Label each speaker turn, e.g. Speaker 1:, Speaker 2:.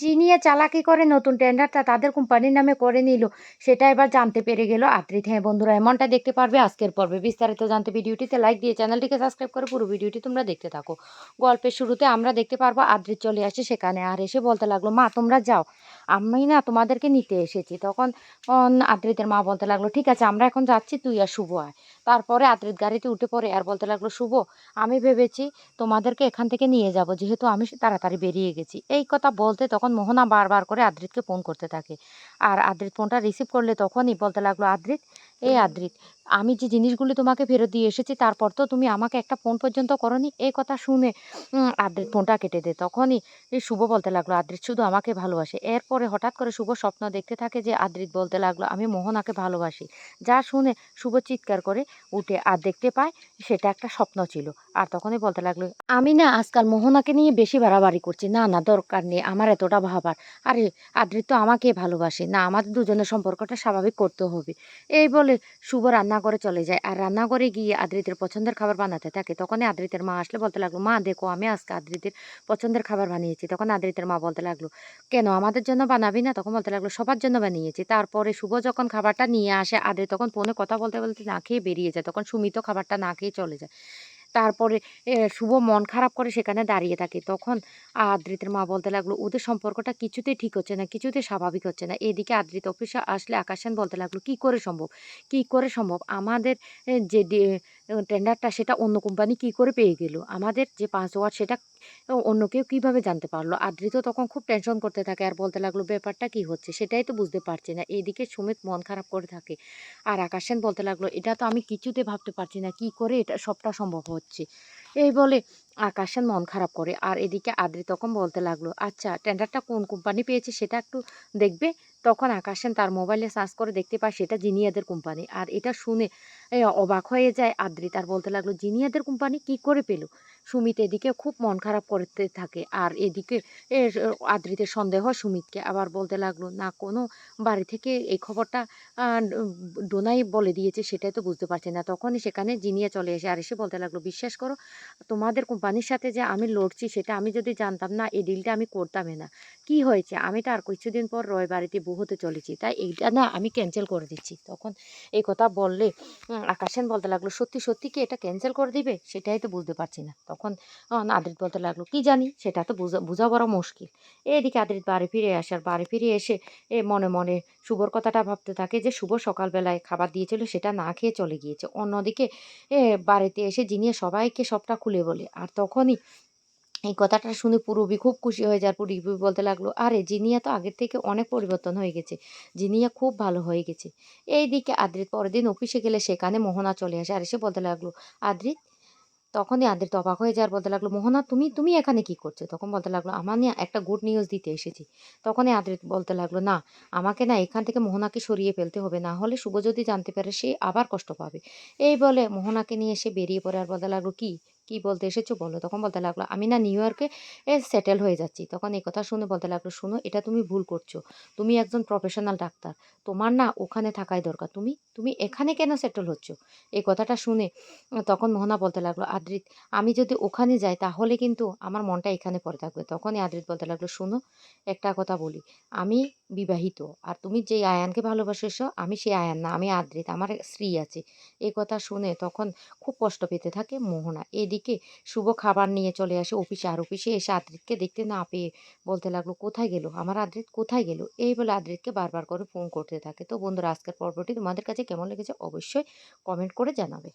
Speaker 1: চিনিয়ে চালাকি করে নতুন টেন্ডারটা তাদের কোম্পানির নামে করে নিল, সেটা এবার জানতে পেরে গেল আদ্রিত। হ্যাঁ বন্ধুরা, এমনটা দেখতে পারবে আজকের পর্বে। বিস্তারিত জানতে ভিডিওটিতে লাইক দিয়ে চ্যানেলটিকে সাবস্ক্রাইব করে পুরো ভিডিওটি তোমরা দেখতে থাকো। গল্পের শুরুতে আমরা দেখতে পারব আদ্রিত চলে আসে সেখানে। আর এসে বলতে লাগল, মা, তোমরা যাও। আমি না তোমাদেরকে নিতে এসেছি। তখন আদ্রিতের মা বলতে লাগল ঠিক আছে আমরা এখন যাচ্ছি তুই আর শুভ আয়। তারপরে আদ্রিত গাড়িতে উঠে পড়ে আর বলতে লাগল শুভ আমি ভেবেছি তোমাদেরকে এখান থেকে নিয়ে যাব যেহেতু আমি তাড়াতাড়ি বেরিয়ে গেছি। এই কথা বলতে তখন মোহনা বারবার করে আদ্রিতকে ফোন করতে থাকে। আর আদ্রিত ফোনটা রিসিভ করলে তখনই বলতে লাগল আদ্রিত এই আদ্রিত আমি যে জিনিসগুলি তোমাকে ফেরত দিয়ে এসেছি, তারপর তো তুমি আমাকে একটা ফোন পর্যন্ত করনি। এই কথা শুনে আদ্রিত ফোনটা কেটে দেয় তখনই শুভ বলতে লাগল, আদ্রিত শুধু আমাকে ভালোবাসে। এরপরে হঠাৎ করে শুভ স্বপ্ন দেখতে থাকে যে আদ্রিত বলতে লাগল, আমি মোহনাকে ভালোবাসি। যা শুনে শুভ চিৎকার করে উঠে আর দেখতে পায় সেটা একটা স্বপ্ন ছিল। আর তখনই বলতে লাগল, আমি না আজকাল মোহনাকে নিয়ে বেশি বাড়াবাড়ি করছি। না না, দরকার নেই, আমার এতটা ভাবার। আরে, আদ্রিত তো আমাকে ভালোবাসে। না, আমাদের দুজনের সম্পর্কটা স্বাভাবিক করতে হবে। এই বলে শুভ রান্নাঘরে চলে যায়। আর রান্নাঘরে গিয়ে আদ্রিতের পছন্দের খাবার বানাতে থাকে। তখন আদ্রিতের মা আসলে বলতে লাগল, মা, দেখো, আমি আজকে আদ্রিতের পছন্দের খাবার বানিয়েছি। তখন আদ্রিতের মা বলতে লাগল, কেন, আমাদের জন্য বানাবি না? তখন বলতে লাগল, সবার জন্য বানিয়েছি। তারপরে শুভ যখন খাবারটা নিয়ে আসে আদ্রি তখন ফোনে কথা বলতে বলতে না খেয়ে বেরিয়ে যায়। তখন সুমিত খাবারটা না খেয়ে চলে যায়। তারপরে শুভ মন খারাপ করে সেখানে দাঁড়িয়ে থাকে। তখন আদ্রিতের মা বলতে লাগল, ওদের সম্পর্কটা কিছুতেই ঠিক হচ্ছে না কিছুতে স্বাভাবিক হচ্ছে না। এদিকে আদ্রিত অফিসে আসলে আকাশান বলতে লাগল, কি করে সম্ভব? কি করে সম্ভব? আমাদের যে টেন্ডারটা সেটা অন্য কোম্পানি কি করে পেয়ে গেল? আমাদের যে পাসওয়ার্ড সেটা অন্য কেউ কীভাবে জানতে পারল? আদ্রিত তখন খুব টেনশন করতে থাকে, আর বলতে লাগল, ব্যাপারটা কি হচ্ছে? সেটাই তো বুঝতে পারছি না। এদিকে সুমিত মন খারাপ করে থাকে। আর আকাশান বলতে লাগল, এটা তো আমি কিছুতে ভাবতে পারছি না, কি করে এটা সবটা সম্ভব হচ্ছে? এই বলে আকাশান মন খারাপ করে। আর এদিকে আদ্রি তখন বলতে লাগল আচ্ছা টেন্ডারটা কোন কোম্পানি পেয়েছে সেটা একটু দেখবে। তখন আকাশান তার মোবাইলে সার্চ করে দেখতে পায়, সেটা জিনিয়াদের কোম্পানি আর এটা শুনে অবাক হয়ে যায় আদ্রি তার বলতে লাগল জিনিয়াদের কোম্পানি কি করে পেল? সুমিত এদিকে খুব মন খারাপ করতে থাকে আর এদিকে আদ্রিতে সন্দেহ সুমিতকে। আবার বলতে লাগল, না, কোনো বাড়ি থেকে এই খবরটা ডোনাই বলে দিয়েছে, সেটাই তো বুঝতে পারছে না। তখনই সেখানে জিনিয়া চলে এসে আর এসে বলতে লাগল, বিশ্বাস করো, তোমাদের কোম্পানির সাথে যে আমি লড়ছি, সেটা আমি যদি জানতাম না, এই ডিলটা আমি করতামই না। কি হয়েছে? আমি তো আর কিছুদিন পর রয় বাড়িতে বহুতে চলেছি, তাই এইটা না আমি ক্যান্সেল করে দিচ্ছি। তখন এই কথা বললে আকাশেন বলতে লাগল, সত্যি সত্যি কি এটা ক্যান্সেল করে দিবে? সেটাই তো বুঝতে পারছি না। তখন আদ্রিত বলতে লাগল, কি জানি, সেটা তো বুঝা, বোঝা বড় মুশকিল। এদিকে আদ্রিত বাড়ি ফিরে আসে, আর বাড়ি ফিরে এসে এ মনে মনে শুভর কথাটা ভাবতে থাকে যে, শুভ সকালবেলায় খাবার দিয়েছিল, সেটা না খেয়ে চলে গিয়েছে। অন্যদিকে এ বাড়িতে এসে জিনিয়ে সবাইকে সবটা খুলে বলে, আর তখনই এই কথাটা শুনে পুরবি খুব খুশি হয়ে যায়। পুরবি বলতে লাগল, আরে, জিনিয়া তো আগের থেকে অনেক পরিবর্তন হয়ে গেছে। জিনিয়া খুব ভালো হয়ে গেছে। এই দিকে আদ্রিত পরের দিন অফিসে গেলে সেখানে মোহনা চলে আসে। আর এসে বলতে লাগল, আদ্রিত, তখনই আদ্রিত অবাক হয়ে যাওয়ার বলতে লাগল, মোহনা, তুমি তুমি এখানে কি করছ? তখন বলতে লাগল, আমার নিয়ে একটা গুড নিউজ দিতে এসেছি। তখনই আদ্রিত বলতে লাগল, না, আমাকে না এখান থেকে মোহনাকে সরিয়ে ফেলতে হবে। না হলে শুভ যদি জানতে পারে, সে আবার কষ্ট পাবে। এই বলে মোহনাকে নিয়ে এসে বেরিয়ে পড়ে। আর বলতে লাগল, কি? কি বলতে এসেছ বলো। তখন বলতে লাগল, আমি না নিউ ইয়র্কে সেটেল হয়ে যাচ্ছি। তখন এই কথা শুনে বলতে লাগল, শুনো, এটা তুমি ভুল করছ। তুমি একজন প্রফেশনাল ডাক্তার। তোমার না ওখানে থাকাই দরকার। তুমি তুমি এখানে কেন সেটেল হচ্ছ? এই কথাটা শুনে তখন মোহনা বলতে লাগল, আদ্রিত, আমি যদি ওখানে যাই, তাহলে কিন্তু আমার মনটা এখানে পড়ে থাকবে। তখনই আদ্রিত বলতে লাগল, শুনো, একটা কথা বলি। আমি বিবাহিত, আর তুমি যেই আয়ানকে ভালোবাসেছ, আমি সেই আয়ান না। আমি আদ্রিত, আমার স্ত্রী আছে। এই কথা শুনে তখন খুব কষ্ট পেতে থাকে মোহনা। এদিকে শুভ খাবার নিয়ে চলে আসে অফিসে। আর অফিসে এসে আদ্রিতকে দেখতে না পেয়ে বলতে লাগল, কোথায় গেল? আমার আদ্রিত কোথায় গেল? এই বলে আদ্রিতকে বারবার করে ফোন করতে থাকে। তো বন্ধুরা, আজকের পর্বটি তোমাদের কাছে কেমন লেগেছে অবশ্যই কমেন্ট করে জানাবে।